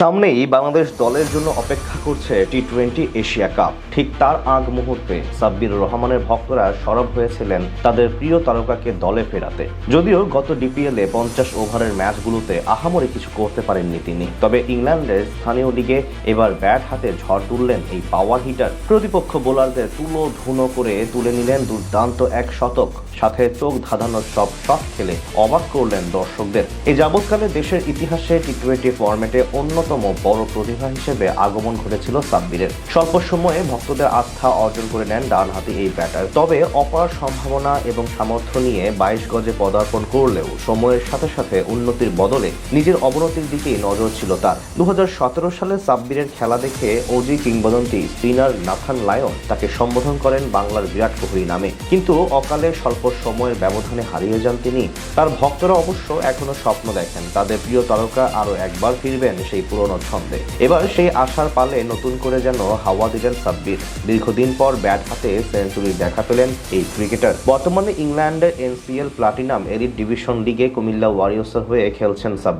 সামনেই বাংলাদেশ দলের জন্য অপেক্ষা করছে টি টোয়েন্টি এশিয়া কাপ। ঠিক তার আগ মুহূর্তে সাব্বির রহমানের ভক্তরা সরব হয়েছিলেন তাদের প্রিয় তারকাকে দলে ফেরাতে। যদিও গত ডিপিএল এ পঞ্চাশ ওভারের ম্যাচগুলোতে আহামরি কিছু করতে পারেননি তিনি। তবে ইংল্যান্ডের স্থানীয় লিগে এবার ব্যাট হাতে ঝড় তুললেন এই পাওয়ার হিটার। প্রতিপক্ষ বোলারদের তুলো ধুনো করে তুলে নিলেন দুর্দান্ত এক শতক। সাথে চোখ ধাঁধানোর সব শট খেলে অবাক করলেন দর্শকদের। এই যাবৎকালে দেশের ইতিহাসে টি টোয়েন্টি ফরম্যাটে অন্যতম বড় প্রতিভা হিসেবে আগমন ঘটেছিল সাব্বিরের স্বল্প সময়ে ভক্তদের আস্থা অর্জন করে নেন ডানহাতি এই ব্যাটার। তবে অপার সম্ভাবনা এবং সামর্থ্য নিয়ে বাইশ গজে পদার্পণ করলেও সময়ের সাথে সাথে উন্নতির বদলে নিজের অবনতির দিকেই নজর ছিল তার। দু সালে সাব্বিরের খেলা দেখে ওজি কিংবদন্তি স্পিনার নাথান লায়ন তাকে সম্বোধন করেন বাংলার বিরাট কোহলি নামে। কিন্তু অকালে স্বল্প সময়ের ব্যবধানে হারিয়ে যান তিনি। তার ভক্তরা অবশ্য এখনও স্বপ্ন দেখেন। তাদের প্রিয় তারকা আরও একবার ফিরবেন সেই পুরনো ছন্দে এবার সেই আশার পালে নতুন করে যেন হাওয়া দিলেন সাব্বির। দীর্ঘদিন পর ব্যাট হাতে সেঞ্চুরি দেখা পেলেন এই ক্রিকেটার। বর্তমানে ইংল্যান্ডের এনসিএল প্লাটিনাম এলিট ডিভিশন লিগে কুমিল্লা ওয়ারিয়র্সের হয়ে খেলছেন সাব্বির।